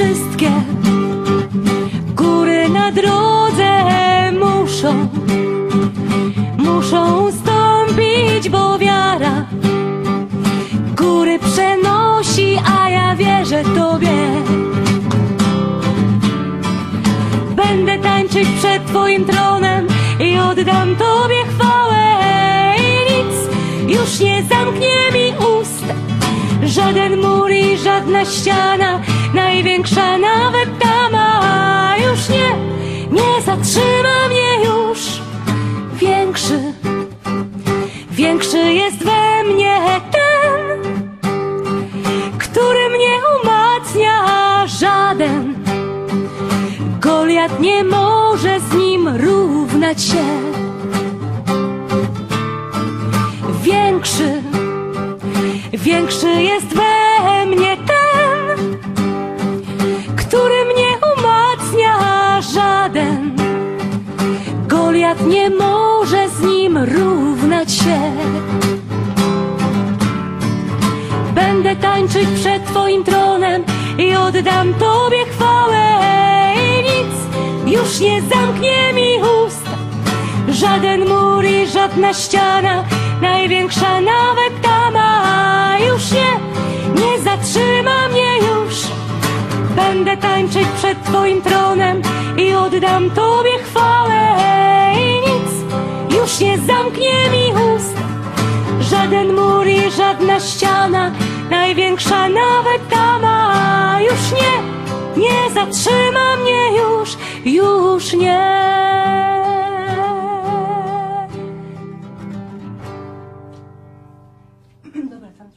wszystkie góry na drodze muszą, muszą stąpić, bo wiara góry przenosi, a ja wierzę Tobie. Będę tańczyć przed Twoim tronem i oddam Tobie chwałę i nic już nie zamknie mi ust. Żaden mur i żadna ściana największa nawet tama, już nie, nie zatrzyma mnie już. Większy, większy jest we mnie ten, który mnie umacnia, a żaden Goliat nie może z nim równać się. Większy, większy jest we Goliat nie może z nim równać się. Będę tańczyć przed Twoim tronem i oddam Tobie chwałę. I nic już nie zamknie mi ust. Żaden mur i żadna ściana, największa nawet tama, już nie, nie zatrzyma mnie już. Będę tańczyć przed Twoim tronem i oddam Tobie chwałę. Ściana, największa nawet tama, już nie, nie zatrzyma mnie już, już nie. Dobra, tam.